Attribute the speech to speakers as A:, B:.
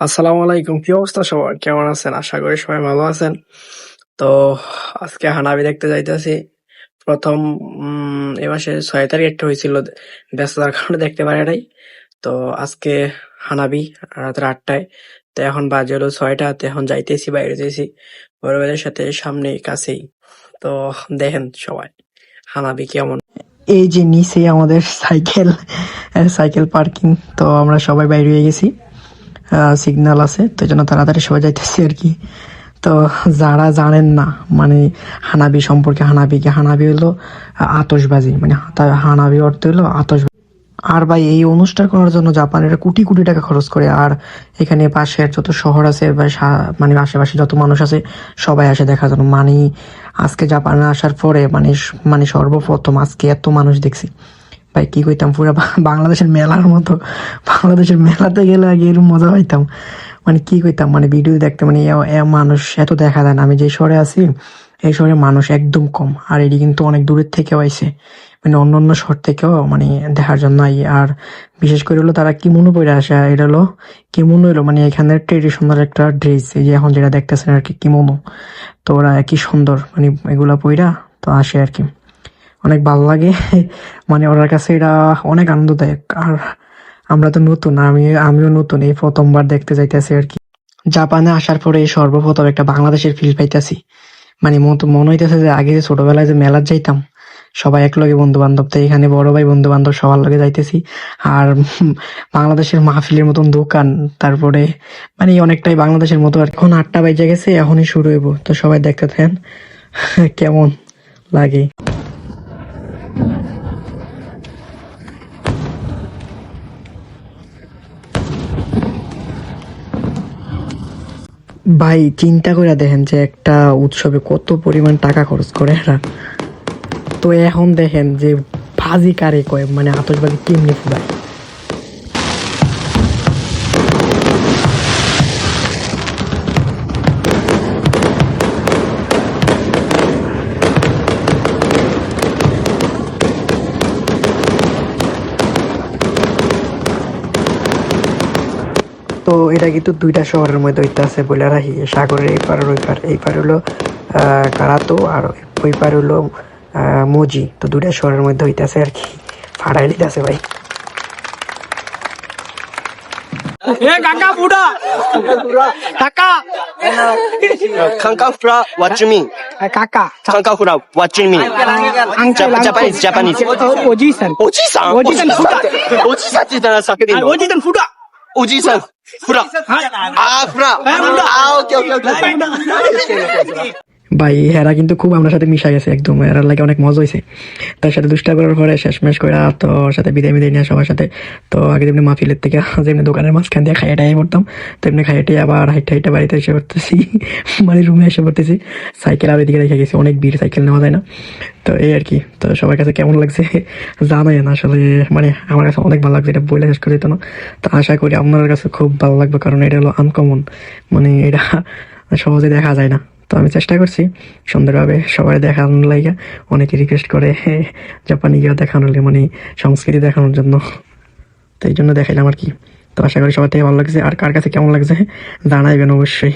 A: আসসালামু আলাইকুম, কি অবস্থা সবার? কেমন আছেন? আশা করি সবাই ভালো আছেন। তো আজকে হানাবি দেখতে যাইতেছি। প্রথম এ মাসে ছয় তারিখ একটা হয়েছিল ব্যস্ততার কারণে দেখতে পারে নাই। তো আজকে হানাবি রাত্রে আটটায়, তো এখন বাজে হলো ছয়টা, তো এখন যাইতেছি, বাইরে বড় ভাইয়ের সাথে সামনে কাছেই। তো দেখেন সবাই, হানাবি কেমন? এই যে নিচে আমাদের সাইকেল সাইকেল পার্কিং, তো আমরা সবাই বাইরে হয়ে গেছি। সিগন্যাল আছে, তো জন্য তাড়াতাড়ি সবাই যাইতেছি আর কি। তো যারা জানেন না মানে হানাবি সম্পর্কে, হানাবিকে, হানাবি হলো আতসবাজি মানে হানাবি অর্থ হলো আতশবাজি। আর ভাই, এই অনুষ্ঠান করার জন্য জাপানের কোটি কোটি টাকা খরচ করে, আর এখানে পাশের যত শহর আছে, বা মানে আশেপাশে যত মানুষ আছে, সবাই আসে দেখার জন্য। মানে আজকে জাপানে আসার পরে মানে মানে সর্বপ্রথম আজকে এত মানুষ দেখছি। ভাই, কি কইতাম, পুরো বাংলাদেশের মেলার মতো। বাংলাদেশের মেলাতে গেলে আগে এরকম মজা পাইতাম। মানে কি কইতাম মানে ভিডিও দেখতে মানে মানুষ এত দেখা যায় না। আমি যে শহরে আছি, এই শহরে মানুষ একদম কম। আর এটি কিন্তু অনেক দূরের থেকেও আইছে। মানে অন্য অন্য শহর থেকেও মানে দেখার জন্য আই। আর বিশেষ করে হলো তারা কিমোনো পরে আসে, আর এটা হলো কিমোনো হলো। মানে এখানের ট্রেডিশনাল একটা ড্রেস এই যে এখন যেটা দেখতেছেন আর কি কিমোনো তো ওরা কি সুন্দর মানে এগুলা পইরা তো আসে আর কি। অনেক ভালো লাগে। মানে ওনার কাছে এটা অনেক আনন্দদায়ক। আর আমরা তো নতুন, আমি, আমিও নতুন এই প্রথমবার দেখতে যাইতেছি আর কি। জাপানে আসার পরে এই সর্বপ্রথম একটা বাংলাদেশের ফিল পাইতেছি। মানে মনে হইতেছে যে আগে যে ছোটবেলায় যে মেলার যাইতাম, সবাই একলগে বন্ধু বান্ধব তো এখানে বড় ভাই বন্ধু বান্ধব সবার লগে যাইতেছি। আর বাংলাদেশের মাহফিলের মতন দোকান, তারপরে মানে অনেকটাই বাংলাদেশের মতো আর। এখন আটটা বাজে গেছে, এখনই শুরু হইব, তো সবাই দেখতে থাকেন। কেমন লাগে? ভাই, চিন্তা করে দেখেন যে একটা উৎসবে কত পরিমাণ টাকা খরচ করে এরা। তো এখন দেখেন যে ভাজি কারে কয় মানে আতশবাজি কেমনি ফুরায় তো এটা কিন্তু দুইটা শহরের মধ্যে হইতেছে বলে রাখি সাগরের এই পার ওই পার এই পার হলো কারাতো আর ওই পার হলো মজি তো দুইটা শহরের মধ্যে হইতেছে আর কি ফাড়াই আছে ভাই
B: এ
C: জাপানিজ
B: জাপানিজ ফুটা
C: 오지선 후라 아 후라 아 오케이 오케이 오케이.
A: ভাই, এরা কিন্তু খুব আমার সাথে মিশা গেছে একদম। এরা লাগে অনেক মজা হয়েছে তার সাথে দুষ্টা করার পরে শেষমেশ করে তো সাথে বিদায় বিদায় নিয়ে সবার সাথে, তো আগে যেমনি মাহফিলের থেকে যেমনি দোকানের মাঝখান দিয়ে খাইয়ে টাইয়ে পড়তাম, তেমনি খাইয়ে টাইয়ে আবার হাইটে হাইটে বাড়িতে এসে পড়তেছি। মানে রুমে এসে পড়তেছি। সাইকেল আর ওইদিকে রেখে গেছি, অনেক ভিড়, সাইকেল নেওয়া যায় না। তো এই আর কি, তো সবার কাছে কেমন লাগছে জানাই না আসলে মানে আমার কাছে অনেক ভালো লাগছে, এটা বলে শেষ করে দিত না। তো আশা করি আপনার কাছে খুব ভালো লাগবে, কারণ এটা হলো আনকমন মানে এটা সহজে দেখা যায় না। তো আমি চেষ্টা করছি সুন্দরভাবে সবাই দেখানোর লাগে অনেকে রিকোয়েস্ট করে জাপানি গিয়ে দেখানোর মানে সংস্কৃতি দেখানোর জন্য। তো এই জন্য দেখাইলাম আর কি। তো আশা করি সবার থেকে ভালো লাগছে। আর কার কাছে কেমন লাগছে জানাইবেন অবশ্যই।